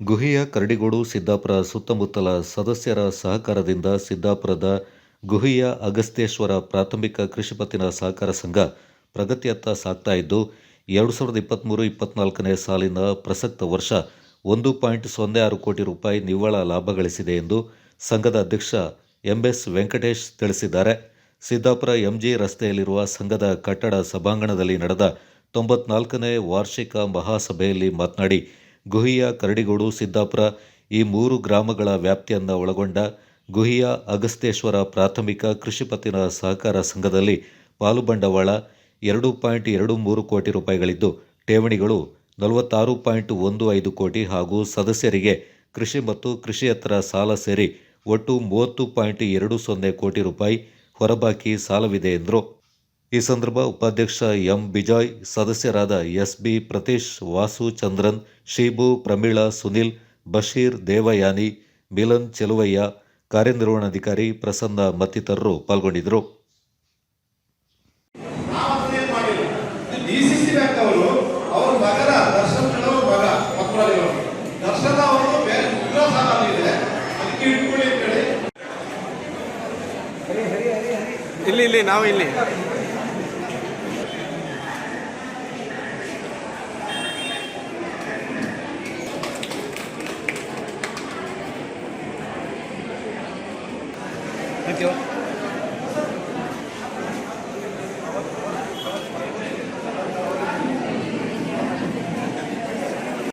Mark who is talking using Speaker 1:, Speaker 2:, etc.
Speaker 1: ಗುಹಿಯ ಕರಡಿಗೋಡು ಸಿದ್ದಾಪುರ ಸುತ್ತಮುತ್ತಲ ಸದಸ್ಯರ ಸಹಕಾರದಿಂದ ಸಿದ್ದಾಪುರದ ಗುಹಿಯ ಅಗಸ್ತ್ಯೇಶ್ವರ ಪ್ರಾಥಮಿಕ ಕೃಷಿ ಪತ್ತಿನ ಸಹಕಾರ ಸಂಘ ಪ್ರಗತಿಯತ್ತ ಸಾಗ್ತಾ ಇದ್ದು, ಎರಡು ಸಾವಿರದ ಇಪ್ಪತ್ತ್ಮೂರು ಇಪ್ಪತ್ತ್ನಾಲ್ಕನೇ ಸಾಲಿನ ಪ್ರಸಕ್ತ ವರ್ಷ ಒಂದು ಪಾಯಿಂಟ್ ಸೊನ್ನೆ ಆರು ಕೋಟಿ ರೂಪಾಯಿ ನಿವ್ವಳ ಲಾಭ ಗಳಿಸಿದೆ ಎಂದು ಸಂಘದ ಅಧ್ಯಕ್ಷ ಎಂಎಸ್ ವೆಂಕಟೇಶ್ ತಿಳಿಸಿದ್ದಾರೆ. ಸಿದ್ದಾಪುರ ಎಂಜಿ ರಸ್ತೆಯಲ್ಲಿರುವ ಸಂಘದ ಕಟ್ಟಡ ಸಭಾಂಗಣದಲ್ಲಿ ನಡೆದ ತೊಂಬತ್ನಾಲ್ಕನೇ ವಾರ್ಷಿಕ ಮಹಾಸಭೆಯಲ್ಲಿ ಮಾತನಾಡಿ ಗುಹಿಯ ಕರಡಿಗೋಡು ಸಿದ್ದಾಪುರ ಈ ಮೂರು ಗ್ರಾಮಗಳ ವ್ಯಾಪ್ತಿಯನ್ನು ಒಳಗೊಂಡ ಗುಹಿಯ ಅಗಸ್ತೇಶ್ವರ ಪ್ರಾಥಮಿಕ ಕೃಷಿ ಪತ್ತಿನ ಸಹಕಾರ ಸಂಘದಲ್ಲಿ ಪಾಲು ಬಂಡವಾಳ ಎರಡು ಪಾಯಿಂಟ್ ಎರಡು ಮೂರು ಕೋಟಿ ರೂಪಾಯಿಗಳಿದ್ದು, ಠೇವಣಿಗಳು ನಲವತ್ತಾರು ಪಾಯಿಂಟ್ ಒಂದು ಐದು ಕೋಟಿ ಹಾಗೂ ಸದಸ್ಯರಿಗೆ ಕೃಷಿ ಮತ್ತು ಕೃಷಿಯೇತರ ಸಾಲ ಸೇರಿ ಒಟ್ಟು ಮೂವತ್ತು ಪಾಯಿಂಟ್ ಎರಡು ಸೊನ್ನೆ ಕೋಟಿ ರೂಪಾಯಿ ಹೊರಬಾಕಿ ಸಾಲವಿದೆ ಎಂದರು. ಈ ಸಂದರ್ಭ ಉಪಾಧ್ಯಕ್ಷ ಎಂ ಬಿಜಾಯ್, ಸದಸ್ಯರಾದ ಎಸ್ ಬಿ ಪ್ರತೀಶ್, ವಾಸು ಚಂದ್ರನ್, ಶೀಬು ಪ್ರಮೀಳಾ, ಸುನಿಲ್, ಬಶೀರ್ ದೇವಯಾನಿ, ಮಿಲನ್ ಚೆಲುವಯ್ಯ, ಕಾರ್ಯನಿರ್ವಹಣಾಧಿಕಾರಿ ಪ್ರಸನ್ನ ಮತ್ತಿತರರು ಪಾಲ್ಗೊಂಡಿದ್ದರು.
Speaker 2: ಇಲ್ಲಿ ಇಲ್ಲಿ, ನಾವು ಬ್ಯಾಂಕ್
Speaker 3: Thank you.